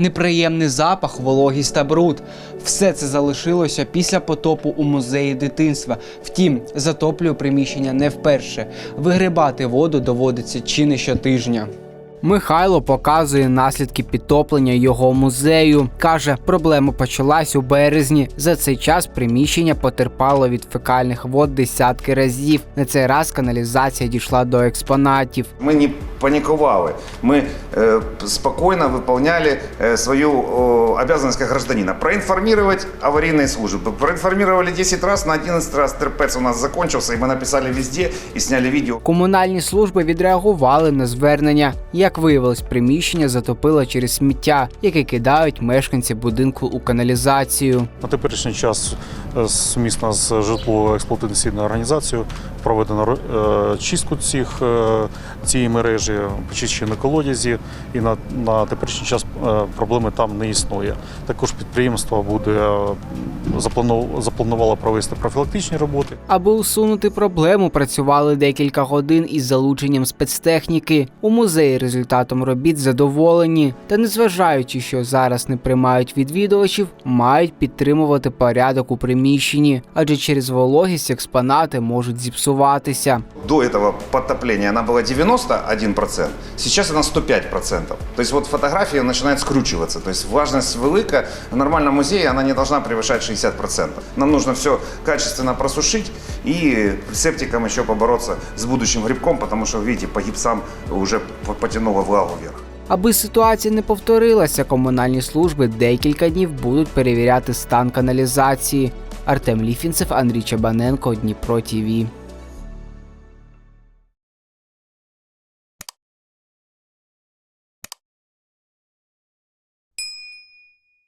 неприємний запах, вологість та бруд. Все це залишилося після потопу у музеї дитинства. Втім, затоплює приміщення не вперше. Вигрібати воду доводиться чи не щотижня. Михайло показує наслідки підтоплення його музею. Каже, проблема почалась у березні. За цей час приміщення потерпало від фекальних вод десятки разів. На цей раз каналізація дійшла до експонатів. Ми не паниковали. Мы э, спокойно выполняли э, свою э, обязанность как гражданина. Проинформировать аварийные службы. Проинформировали 10 раз, на 11 раз терпец у нас закончился, и мы написали везде и сняли видео. Комунальні служби відреагували на звернення. Як виявилось, приміщення затопило через сміття, яке кидають мешканці будинку у каналізацію. На теперішній час е, сумісно з житлово-експлуатаційною організацією проведено е, чистку цих, е, цієї мережі, почищені колодязі, і на, на теперішній час е, проблеми там не існує. Також підприємство буде е, запланов- запланувало провести профілактичні роботи. Аби усунути проблему, працювали декілька годин із залученням спецтехніки. У музеї результатом робіт задоволені. Та незважаючи, що зараз не приймають відвідувачів, мають підтримувати порядок у приміщенні, адже через вологість експонати можуть зіпсуватися. До этого подтопления она была 91%, сейчас она 105%. То есть вот фотография начинает скручиваться. То есть важность велика. В нормальном музее она не должна превышать 60%. Нам нужно все качественно просушить и септиком еще побороться с будущим грибком, потому что, видите, по гипсам уже потянуло влагу вверх. Аби ситуація не повторилася, комунальні служби декілька днів будуть перевіряти стан каналізації. Артем Ліфінцев, Андрій Чабаненко, Дніпро ТІВІ.